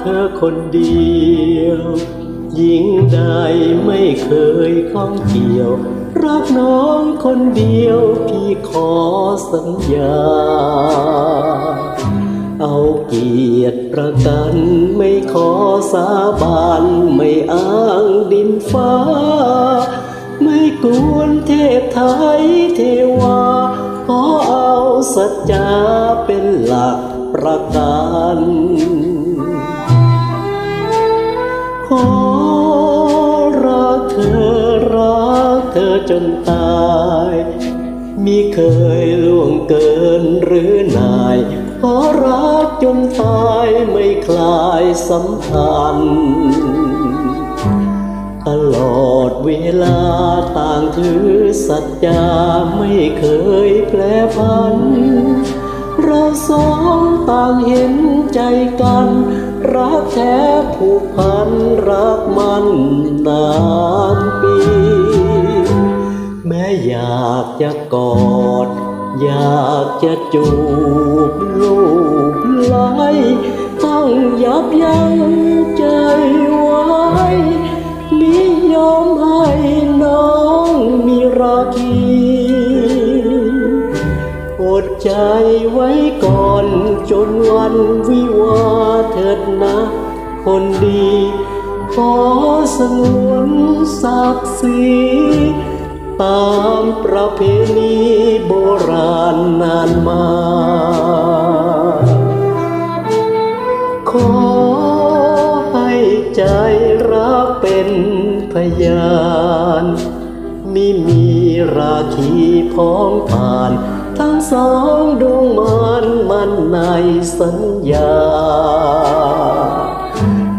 เธอคนเดียว หญิงใดไม่เคยข้องเกี่ยว รักน้องคนเดียว พี่ขอสัญญา เอาเกียรติประกันไม่ขอสาบานไม่อ้างดินฟ้า ไม่กวนเทพไทยเทวาขอเอาสัจจาเป็นหลักประกัน ขอรักเธอรักเธอจนตายมิเคยล่วงเกินหรือนายขอรักจนตายไม่คลายสัมพันธ์ตลอดเวลาต่างถือสัจจาไม่เคยแปรพัน เราสองต่างเห็นใจกัน รักแท้ผูกพันรักมันนานปี แม้อยากจะกอด อยากจะจูบลูบไหลต้องยับยั้งใจไว้มิยอมให้น้องมีราคีอดใจไว้ก่อน จนวันวิวาเถิดนะ คนดี ขอสงวนศักดิ์ศรีตามประเพณีโบราณนานมา ขอให้ใจรักเป็นพยานมิมีราคีพ้องผ่าน ทั้งสองดวง สัญญา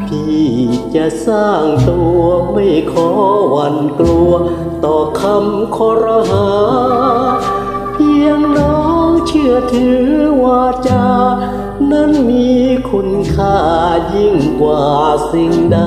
พี่จะสร้างตัวไม่ขอหวันกลัว ต่อคำคอรหา เพียงน้องเชื่อถือว่าจา นั้นมีคุณค่ายิ่งกว่าสิ่งใด